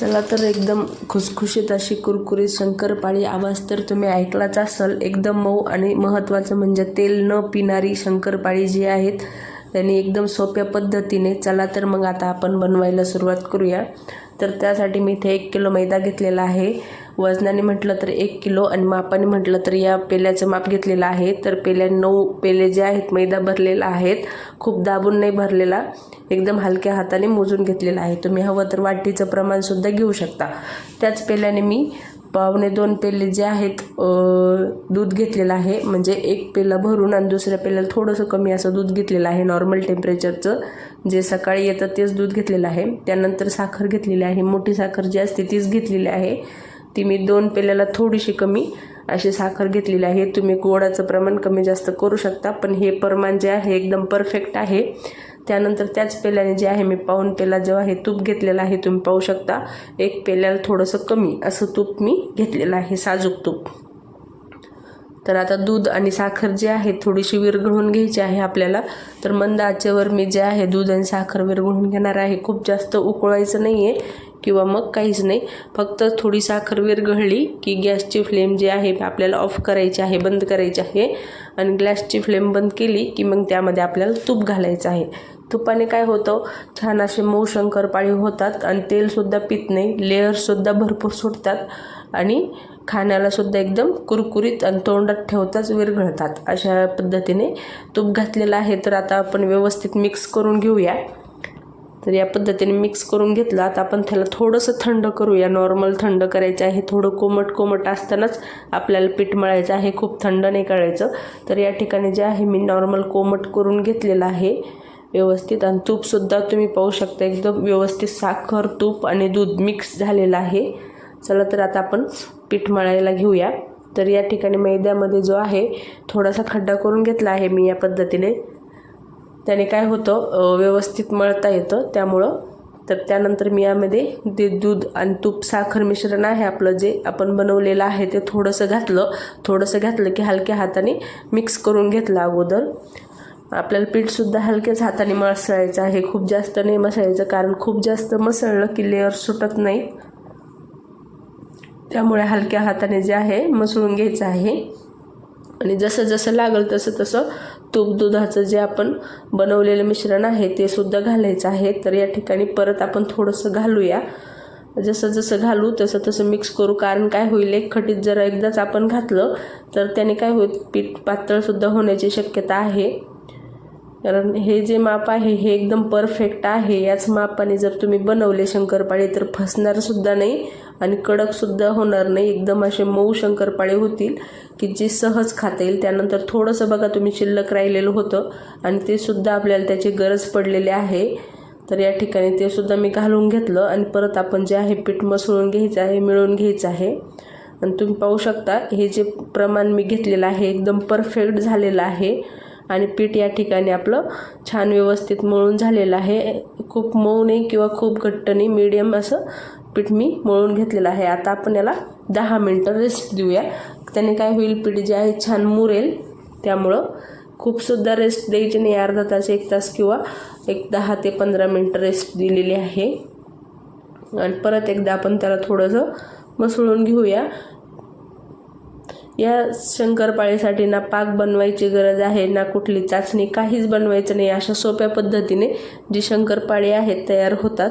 चला तर एकदम खुसखुशीत अशी कुरकुरीत शंकरपाळी आवाज तर तुम्ही ऐकलाच असाल. एकदम मऊ आणि महत्त्वाचं म्हणजे तेल न पिणारी शंकरपाळी जी आहेत त्यांनी एकदम सोप्या पद्धतीने चला तर मग आता आपण बनवायला सुरुवात करूया. तर त्यासाठी मी इथे एक किलो मैदा घेतलेला आहे. वजनाने म्हटलं तर एक किलो आणि मापाने म्हटलं तर या पेल्याचं माप घेतलेलं आहे. तर पेल्या नऊ पेले जे आहेत मैदा भरलेला आहेत खूप दाबून नाही भरलेला एकदम हलक्या हाताने मोजून घेतलेला आहे. तुम्ही हवं तर वाटीचं प्रमाणसुद्धा घेऊ शकता. त्याच पेल्याने मी पावणे दोन पेले जे आहेत दूध घेतलेलं आहे. म्हणजे एक पेला भरून आणि दुसऱ्या पेल्याला थोडंसं कमी असं दूध घेतलेलं आहे. नॉर्मल टेम्परेचरचं जे सकाळी येतं तेच दूध घेतलेलं आहे. त्यानंतर साखर घेतलेली आहे. मोठी साखर जी असते तीच घेतलेली आहे. ती मी दोन पेल्याला थोडीशी कमी अशी साखर घेतलेली आहे. तुम्ही गोडाचं प्रमाण कमी जास्त करू शकता पण हे प्रमाण जे आहे एकदम परफेक्ट आहे. त्यानंतर त्याच पेल्याने जे आहे मी पाऊन पेला जो आहे तूप घेतलेलं आहे तुम्ही पाहू शकता. एक पेल्याला थोडंसं कमी असं तूप मी घेतलेलं आहे साजूक तूप. तर आता दूध आणि साखर जे आहे थोडीशी विरघळून घ्यायची आहे आपल्याला. तर मंद आचेवर मी जे आहे दूध आणि साखर विरघळून घेणार आहे. खूप जास्त उकळायचं नाही आहे किंवा मग काहीच नाही. फक्त थोडी साखर विरघळली की गॅसची फ्लेम जी आहे आपल्याला ऑफ करायची आहे बंद करायची आहे. आणि गॅसची फ्लेम बंद केली की मग त्यामध्ये आपल्याला तूप घालायचं आहे. तुपाने काय होतं छान असे मऊ शंकरपाळी होतात आणि तेलसुद्धा पित नाही. लेअरसुद्धा भरपूर सुटतात आणि खाण्यालासुद्धा एकदम कुरकुरीत आणि तोंडात ठेवताच विरघळतात. अशा पद्धतीने तूप घातलेलं आहे तर आता आपण व्यवस्थित मिक्स करून घेऊया. तर या पद्धतीने मिक्स करून घेतलं. आता आपण त्याला थोडंसं थंड करूया. नॉर्मल थंड करायचं आहे. थोडं कोमट कोमट असतानाच आपल्याला पीठ मळायचं आहे. खूप थंड नाही करायचं. तर या ठिकाणी जे आहे मी नॉर्मल कोमट करून घेतलेलं आहे व्यवस्थित. आणि तूपसुद्धा तुम्ही पाहू शकता. एकदम व्यवस्थित साखर तूप आणि दूध मिक्स झालेलं आहे. चला तर आता आपण पीठ मळायला घेऊया. तर या ठिकाणी मैद्यामध्ये जो आहे थोडासा खड्डा करून घेतला आहे मी या पद्धतीने. त्याने काय होतं व्यवस्थित मळता येतं. त्यामुळं तर त्यानंतर मी यामध्ये ते दूध आणि तूप साखर मिश्रण आहे आपलं जे आपण बनवलेलं आहे ते थोडंसं घातलं. थोडंसं घातलं की हलक्या हाताने मिक्स करून घेतलं अगोदर. आपल्याला पीठसुद्धा हलक्याच हाताने मसळायचं आहे. खूप जास्त नाही मसळायचं कारण खूप जास्त मसळलं की लेअर सुटत नाही त्यामुळे हलक्या हाताने जे आहे मसळून घ्यायचं आहे. आणि जसं जसं लागेल तसं तसं तूप दुधाचं जे आपण बनवलेलं मिश्रण आहे ते सुद्धा घालायचं आहे. तर या ठिकाणी परत आपण थोडंसं घालूया. जसं जसं घालू तसं तसं मिक्स करू. कारण काय होईल एक खटीत जर एकदाच आपण घातलं तर त्याने काय होईल पीठ पातळसुद्धा होण्याची शक्यता आहे. कारण हे जे माप आहे हे एकदम परफेक्ट आहे. याच मापाने जर तुम्ही बनवले शंकरपाळी तर फसणारसुद्धा नाही. आणि कडकसुद्धा होणार नाही. एकदम असे मऊ शंकरपाळे होतील की जे सहज खाता येईल. त्यानंतर थोडंसं बघा तुम्ही शिल्लक राहिलेलं होतं आणि ते सुद्धा आपल्याला त्याची गरज पडलेली आहे. तर या ठिकाणी ते सुद्धा मी घालून घेतलं आणि परत आपण जे आहे पीठ मसळून घ्यायचं आहे मिळून घ्यायचं आहे. आणि तुम्ही पाहू शकता हे जे प्रमाण मी घेतलेलं आहे एकदम परफेक्ट झालेलं आहे. आणि पीठ या ठिकाणी आपलं छान व्यवस्थित मळून झालेलं आहे. खूप मऊ नाही किंवा खूप घट्ट नाही मीडियम असं पीठ मी मळून घेतलेलं आहे. आता आपण याला दहा मिनटं रेस्ट देऊया. त्याने काय होईल पीठ जे आहे छान मुरेल. त्यामुळं खूपसुद्धा रेस्ट द्यायची नाही. अर्धा तास एक तास किंवा एक दहा ते पंधरा मिनटं रेस्ट दिलेली आहे. आणि परत एकदा आपण त्याला थोडंसं मसळून घेऊया. या शंकरपाळीसाठी ना पाक बनवायची गरज आहे ना कुठली चाचणी काहीच बनवायचं नाही अशा सोप्या पद्धतीने जी शंकरपाळी आहेत तयार होतात.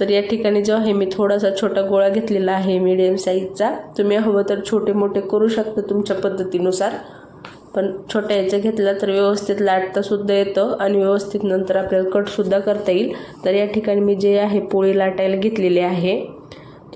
तर या ठिकाणी जो आहे मी थोडासा छोटा गोळा घेतलेला आहे मीडियम साईजचा तुम्ही हवं तर छोटे मोठे करू शकता तुमच्या पद्धतीनुसार. पण छोट्या याचं घेतला तर व्यवस्थित लाटतासुद्धा येतं आणि व्यवस्थित नंतर आपल्याला कटसुद्धा करता येईल. तर या ठिकाणी मी जे आहे पोळी लाटायला घेतलेली आहे.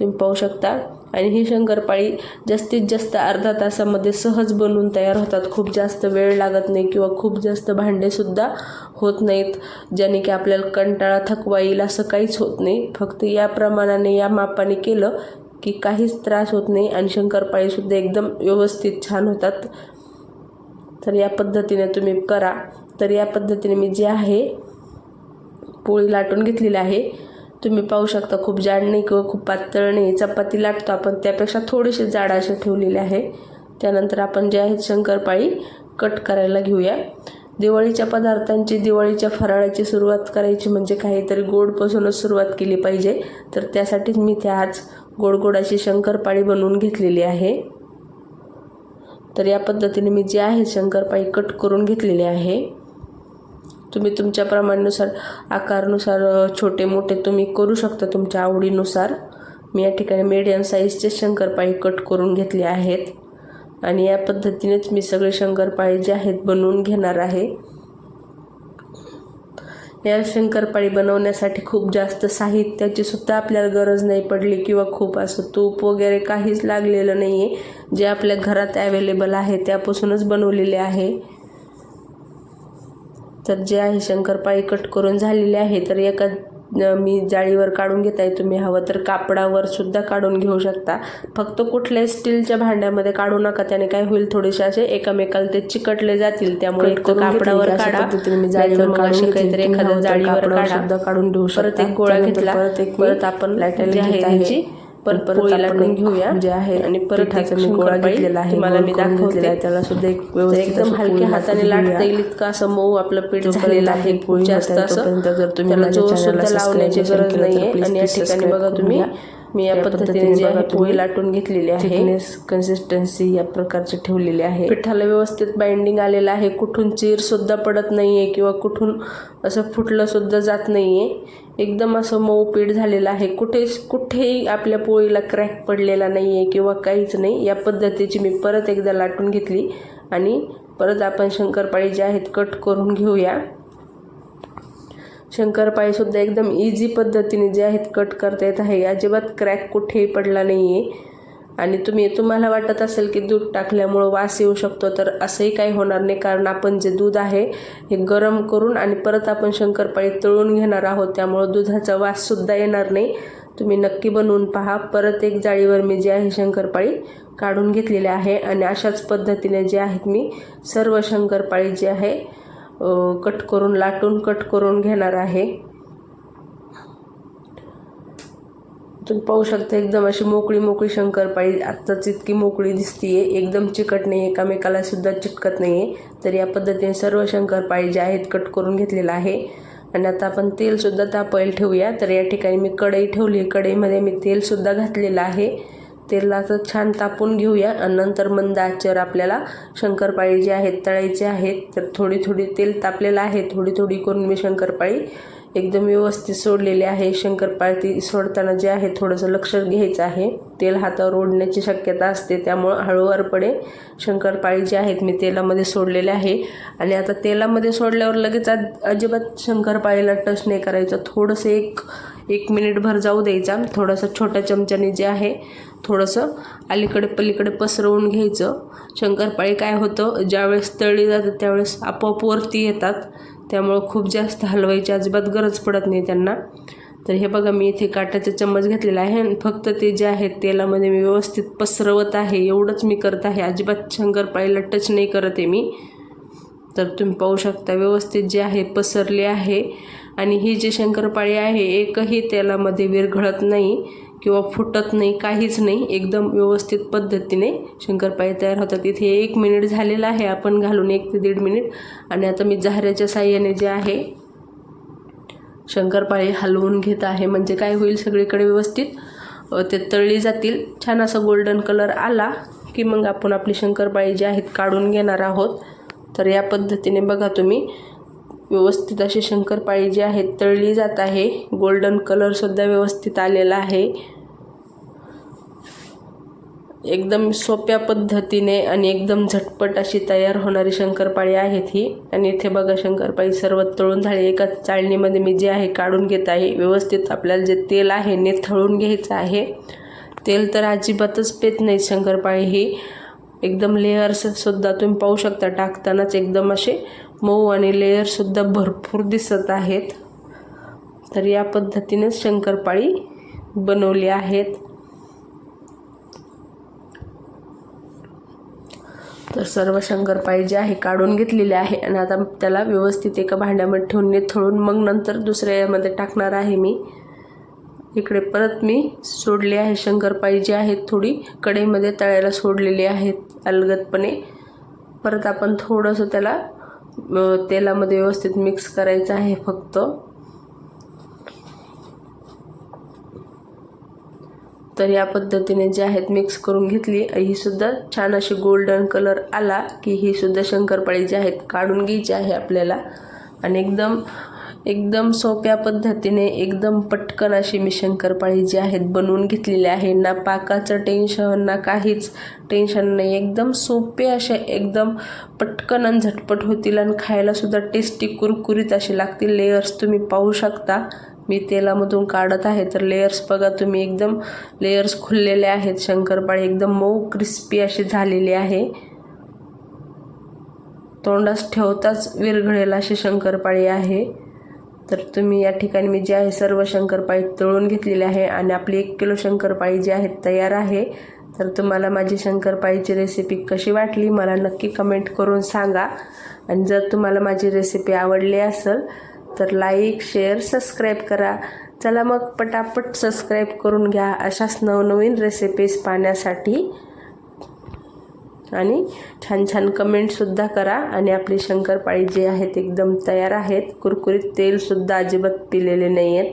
तुम्ही पाहू शकता. आणि ही शंकरपाळी जास्तीत जास्त अर्धा तासामध्ये सहज बनवून तयार होतात. खूप जास्त वेळ लागत नाही किंवा खूप जास्त भांडेसुद्धा होत नाहीत ज्याने की आपल्याला कंटाळा थकवा येईल असं काहीच होत नाही. फक्त या प्रमाणाने या मापाने केलं की काहीच त्रास होत नाही आणि शंकरपाळीसुद्धा एकदम व्यवस्थित छान होतात. तर या पद्धतीने तुम्ही करा. तर या पद्धतीने मी जे आहे पोळी लाटून घेतलेली आहे. तुम्ही पाहू शकता खूप जाड नाही किंवा खूप पातळ नाही चपाती लाटतो आपण त्यापेक्षा थोडीशी जाड असे ठेवलेले आहे. त्यानंतर आपण जे आहे शंकरपाळी कट करायला घेऊया. दिवाळीच्या पदार्थांची दिवाळीच्या फराळाची सुरुवात करायची म्हणजे काहीतरी गोडपासूनच सुरुवात केली पाहिजे. तर त्यासाठीच मी त्या आज गोड गोड अशी शंकरपाळी बनवून घेतलेली आहे. तर या पद्धतीने मी जे आहे शंकरपाळी कट करून घेतलेली आहे. तुम्ही तुमच्या प्रमाणानुसार आकारनुसार छोटे मोठे तुम्ही करू शकता तुमच्या आवडीनुसार. मी या ठिकाणी मीडियम साईजचे शंकरपाळी कट करून घेतले आहेत. आणि या पद्धतीनेच मी सगळे शंकरपाळी जे आहेत बनवून घेणार आहे. या शंकरपाळी बनवण्यासाठी खूप जास्त साहित्याची सुद्धा आपल्याला गरज नाही पडली किंवा खूप असं तूप वगैरे काहीच लागलेलं नाही आहे जे आपल्या घरात ॲवेलेबल आहे त्यापासूनच बनवलेले आहे. तर जे आहे शंकरपाळी कट करून झालेले आहे तर एका मी जाळीवर काढून घेताय तुम्ही हवं तर कापडावर सुद्धा काढून घेऊ शकता. फक्त कुठल्याही स्टीलच्या भांड्यामध्ये काढू नका त्याने काय होईल थोडेसे असे एकामेकाला ते चिकटले जातील. त्यामुळे कापडावर काढा. नाहीतर जाळीवर घेतली. काहीतरी तुम्ही एखाद्या जाळीवर काढा. सुद्धा काढून घेऊ परत शकता. एक गोळा घेतला. परत परत आपण जे आहे ह्याची परत आपण घेऊया जे आहे आणि परत मी गोळा घेतलेला आहे गोल मी घेतलेला आहे. त्याला सुद्धा एक व्यवस्थित एकदम हलक्या हाताने लाटता. येईल इतकं असं मऊ आपलं पीठ झालेलं आहे खूप जास्त असं जर तुम्ही जोर सुद्धा लावण्याची गरज please आणि या ठिकाणी बघा तुम्ही. मी या पद्धतीने जी आहे पोळी लाटून घेतलेली आहे. थिकनेस कन्सिस्टन्सी या प्रकारचे ठेवलेले आहे. पिठाला व्यवस्थित बाइंडिंग आलेलं आहे. कुठून चीर सुद्धा पडत नाहीये किंवा कुठून असं फुटलं सुद्धा जात नाहीये. एकदम असं मऊ पीठ झालेलं आहे. कुठे कुठेही आपल्या पोळीला क्रॅक पडलेला नाहीये किंवा काहीच नाही. या पद्धतीची मी परत एकदा लाटून घेतली. आणि परत आपण शंकरपाळी जे आहेत कट करून घेऊया. शंकरपाळी सुद्धा एकदम इझी पद्धतीने जे आहेत कट करता येत आहे. अजिबात क्रॅक कुठेही पडला नाही आहे आणि तुम्ही तुम्हाला वाटत असेल की दूध टाकल्यामुळं वास येऊ शकतो तर असंही काही होणार नाही. कारण आपण जे दूध आहे हे गरम करून आणि परत आपण शंकरपाळी तळून घेणार आहोत त्यामुळं दुधाचा वाससुद्धा येणार नाही. तुम्ही नक्की बनवून पहा. परत एक जाळीवर मी जे आहे शंकरपाळी काढून घेतलेली आहे. आणि अशाच पद्धतीने जे आहेत मी सर्व शंकरपाळी जे आहे कट करून लाटून कट करून घेणार आहे. तुम्ही पाहू शकता एकदम अशी मोकळी मोकळी शंकरपाळी. आत्ताच इतकी मोकळी दिसतीये. एकदम चिकट नाही एकामेकाला सुद्धा चिकटत नाही आहे तर या पद्धतीने सर्व शंकरपाळी जे आहेत कट करून घेतलेलं आहे. आणि आता आपण तेलसुद्धा तापायला ठेवूया. तर या ठिकाणी मी कढई ठेवली. कढईमध्ये मी तेलसुद्धा घातलेलं आहे. तेलाचं छान तापून घेऊया. आणि नंतर मंद आचेवर आपल्याला शंकरपाळी जे आहेत तळायचे आहेत तर थोडी थोडी तेल तापलेलं आहे. थोडी थोडी करून मी शंकरपाळी एकदम व्यवस्थित सोडलेली आहे. शंकरपाळी सोडताना जे आहे थोडंसं लक्ष घ्यायचं आहे. तेल हातावर ओढण्याची शक्यता असते त्यामुळं हळूवारपणे शंकरपाळी जे आहेत मी तेलामध्ये सोडलेले आहे. आणि आता तेलामध्ये सोडल्यावर लगेच अजिबात शंकरपाळीला टच नाही करायचं. थोडंसं एक एक मिनिटभर जाऊ द्यायचा. थोडंसं छोट्या चमच्याने जे आहे थोडंसं अलीकडे पलीकडे पसरवून घ्यायचं. शंकरपाळी काय होतं ज्यावेळेस तळली जातात त्यावेळेस आपोआप वरती येतात. त्यामुळं खूप जास्त हलवायची अजिबात गरज पडत नाही त्यांना. तर हे बघा मी इथे काट्याचा चम्मच घेतलेला आहे आणि फक्त ते जे आहेत तेलामध्ये मी व्यवस्थित पसरवत आहे. एवढंच मी करत आहे. अजिबात शंकरपाळीला टच नाही करत आहे मी. तर तुम्ही पाहू शकता व्यवस्थित जे आहे पसरले आहे. आणि ही जी शंकरपाळी आहे एकही तेलामध्ये विरघळत नाही किंवा फुटत नाही काहीच नाही. एकदम व्यवस्थित पद्धतीने शंकरपाळी तयार होतात. इथे एक मिनिट झालेला आहे आपण घालून एक ते दीड मिनिट. आणि आता मी झाऱ्याच्या साह्याने जे आहे शंकरपाळी हलवून घेत आहे. म्हणजे काय होईल सगळीकडे व्यवस्थित ते तळली जातील. छान असा गोल्डन कलर आला की मग आपण आपली शंकरपाळी जी आहेत काढून घेणार आहोत. तर या पद्धतीने बघा तुम्ही. व्यवस्थित अशी शंकरपाळी जी आहे तळली जात आहे. गोल्डन कलरसुद्धा व्यवस्थित आलेला आहे. एकदम सोप्या पद्धतीने आणि एकदम झटपट अशी तयार होणारी शंकरपाळी आहेत ही. आणि इथे बघा शंकरपाळी सर्व तळून झाली. एका चाळणीमध्ये मी जे आहे काढून घेत आहे. व्यवस्थित आपल्याला जे तेल आहे ने थळून घ्यायचं आहे. तेल तर अजिबातच पेत नाही शंकरपाळी ही. एकदम लेअर्ससुद्धा तुम्ही पाहू शकता. टाकतानाच एकदम असे मऊ आणि लेअरसुद्धा भरपूर दिसत आहेत. तर या पद्धतीनेच शंकरपाळी बनवली आहेत. तर सर्व शंकरपाळी जे आहे काढून घेतलेले आहे आणि आता त्याला व्यवस्थित एका भांड्यामध्ये ठेवून निथळून मग नंतर दुसऱ्या यामध्ये टाकणार आहे मी. इकडे परत मी सोडली आहे. शंकरपाळी जी आहेत थोडी कढईमध्ये तळायला सोडलेली आहेत अलगदपणे. परत आपण थोडंसं त्याला तेलामध्ये व्यवस्थित मिक्स करायचं आहे फक्त. तर या पद्धतीने जे आहेत मिक्स करून घेतली. ही सुद्धा छान अशी गोल्डन कलर आला की ही सुद्धा शंकरपाळी जी आहेत काढून घ्यायची आहे आपल्याला. आणि एकदम एकदम सोप्या पद्धतीने एकदम पटकन अशी मी शंकरपाळी जी आहेत बनवून घेतलेली आहे. ना पाकाचं टेन्शन ना काहीच टेन्शन नाही. एकदम सोपे असे एकदम पटकन आणि झटपट होतील आणि खायलासुद्धा टेस्टी कुरकुरीत असे लागतील. लेयर्स तुम्ही पाहू शकता. मी तेलामधून काढत आहे तर लेयर्स बघा तुम्ही. एकदम लेयर्स खुललेले आहेत. शंकरपाळी एकदम मऊ क्रिस्पी अशी झालेली आहे. तोंडास ठेवताच विरघळेल अशी शंकरपाळी आहे. तर तुम्ही या ठिकाणी मी जे आहे सर्व शंकरपाळी तळून घेतलेली आहे आणि आपली एक किलो शंकरपाळी जी आहे तयार आहे. तर तुम्हाला माझी शंकरपाळीची रेसिपी कशी वाटली मला नक्की कमेंट करून सांगा. आणि जर तुम्हाला माझी रेसिपी आवडली असेल तर लाईक शेअर सबस्क्राईब करा. चला मग पटापट सबस्क्राईब करून घ्या. अशाच नवनवीन रेसिपीज पाहण्यासाठी आणि छान छान कमेंटसुद्धा करा. आणि आपली शंकरपाळी जे आहेत एकदम तयार आहेत. कुरकुरीत तेलसुद्धा अजिबात पिलेले नाही आहेत